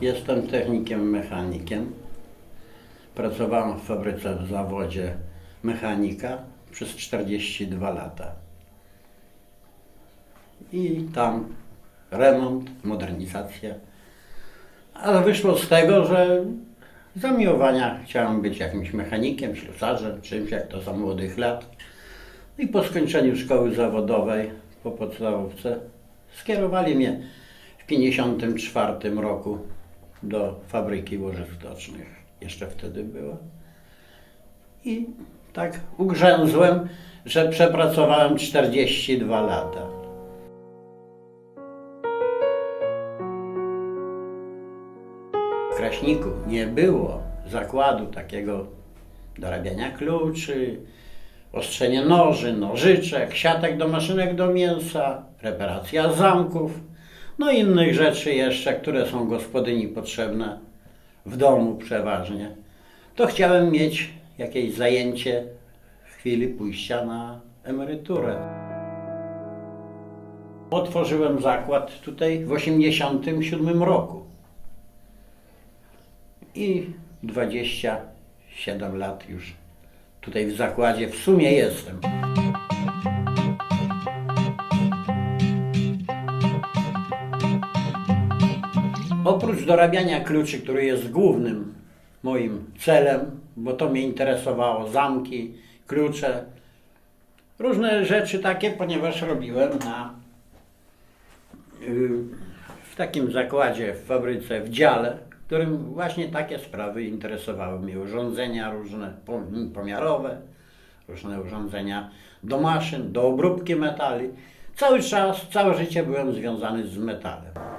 Jestem technikiem mechanikiem. Pracowałem w fabryce w zawodzie mechanika przez 42 lata. I tam remont, modernizacja. Ale wyszło z tego, że zamiłowania chciałem być jakimś mechanikiem, ślusarzem, czymś jak to za młodych lat. I po skończeniu szkoły zawodowej, po podstawówce, skierowali mnie w 1954 roku do fabryki łożysk stocznych. Jeszcze wtedy było. I tak ugrzęzłem, że przepracowałem 42 lata. W Kraśniku nie było zakładu takiego dorabiania kluczy, ostrzenie noży, nożyczek, siatek do maszynek do mięsa, reparacja zamków, no innych rzeczy jeszcze, które są gospodyni potrzebne w domu przeważnie. To chciałem mieć jakieś zajęcie w chwili pójścia na emeryturę. Otworzyłem zakład tutaj w 1987 roku i 27 lat już tutaj w zakładzie w sumie jestem. Oprócz dorabiania kluczy, który jest głównym moim celem, bo to mnie interesowało, zamki, klucze, różne rzeczy takie, ponieważ robiłem na y, w takim zakładzie, w fabryce, w dziale, którym właśnie takie sprawy interesowały mnie. Urządzenia różne pom- pomiarowe, różne urządzenia do maszyn, do obróbki metali. Cały czas, całe życie byłem związany z metalem.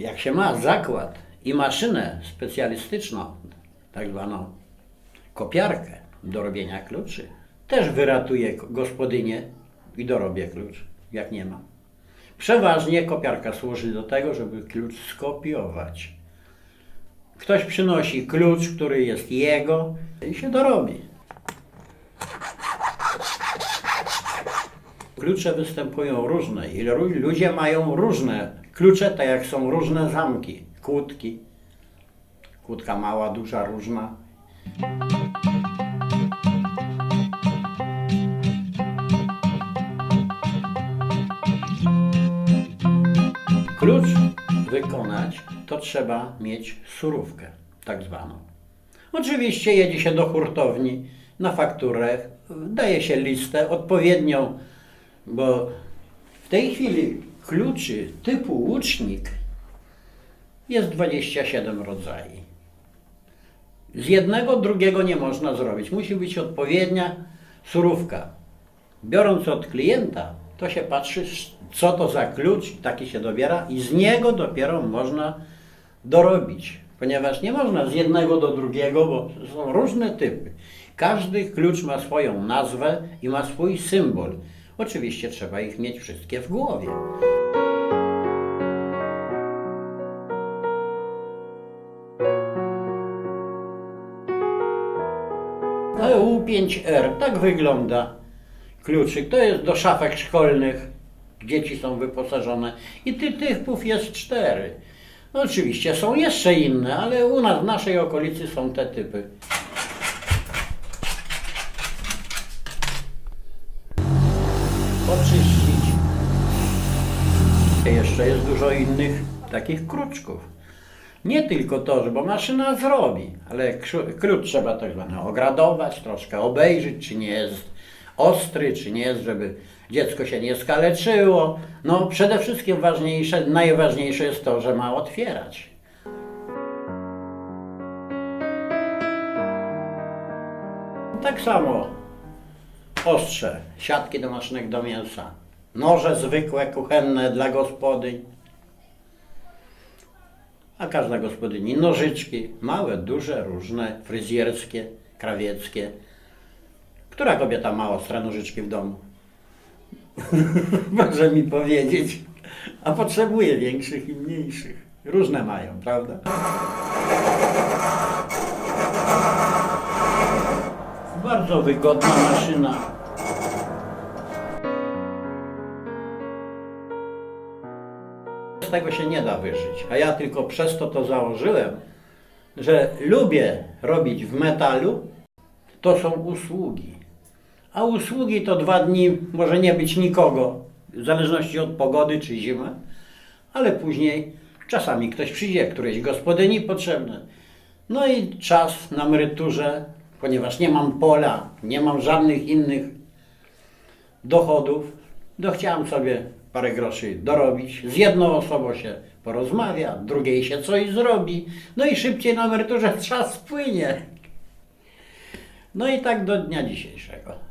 Jak się ma zakład i maszynę specjalistyczną, tak zwaną kopiarkę do robienia kluczy, też wyratuje gospodynię i dorobię klucz, jak nie ma. Przeważnie kopiarka służy do tego, żeby klucz skopiować. Ktoś przynosi klucz, który jest jego i się dorobi. Klucze występują różne i lu- ludzie mają różne klucze, tak jak są różne zamki, kłódki. Kłódka mała, duża, różna. Klucz wykonać, to trzeba mieć surówkę, tak zwaną. Oczywiście jedzie się do hurtowni na fakturę, daje się listę odpowiednią, bo w tej chwili kluczy typu łucznik jest 27 rodzajów. Z jednego, drugiego nie można zrobić. Musi być odpowiednia surówka. Biorąc od klienta, to się patrzy, co to za klucz, taki się dobiera i z niego dopiero można dorobić. Ponieważ nie można z jednego do drugiego, bo są różne typy. Każdy klucz ma swoją nazwę i ma swój symbol. Oczywiście trzeba ich mieć wszystkie w głowie. EU5R, tak wygląda kluczyk. To jest do szafek szkolnych. Dzieci są wyposażone. I ty, typów jest cztery. Oczywiście są jeszcze inne, ale u nas w naszej okolicy są te typy. Oczyścić. Jeszcze jest dużo innych takich kruczków. Nie tylko to, że bo maszyna zrobi, ale klucz trzeba tak zwane ogradować, troszkę obejrzeć, czy nie jest ostry, czy nie jest, żeby dziecko się nie skaleczyło. No przede wszystkim ważniejsze, najważniejsze jest to, że ma otwierać. Tak samo ostrze, siatki do maszynek do mięsa, noże zwykłe, kuchenne dla gospodyń, a każda gospodyni nożyczki, małe, duże, różne, fryzjerskie, krawieckie. Która kobieta ma ostre nożyczki w domu? Może mi powiedzieć. A potrzebuje większych i mniejszych. Różne mają, prawda? Bardzo wygodna maszyna. Z tego się nie da wyżyć, a ja tylko przez to to założyłem, że lubię robić w metalu, to są usługi. A usługi to dwa dni może nie być nikogo, w zależności od pogody czy zimy, ale później czasami ktoś przyjdzie, którejś gospodyni potrzebne. No i czas na emeryturze, ponieważ nie mam pola, nie mam żadnych innych dochodów, to chciałem sobie parę groszy dorobić. Z jedną osobą się porozmawia, drugiej się coś zrobi, no i szybciej na emeryturze czas płynie. No i tak do dnia dzisiejszego.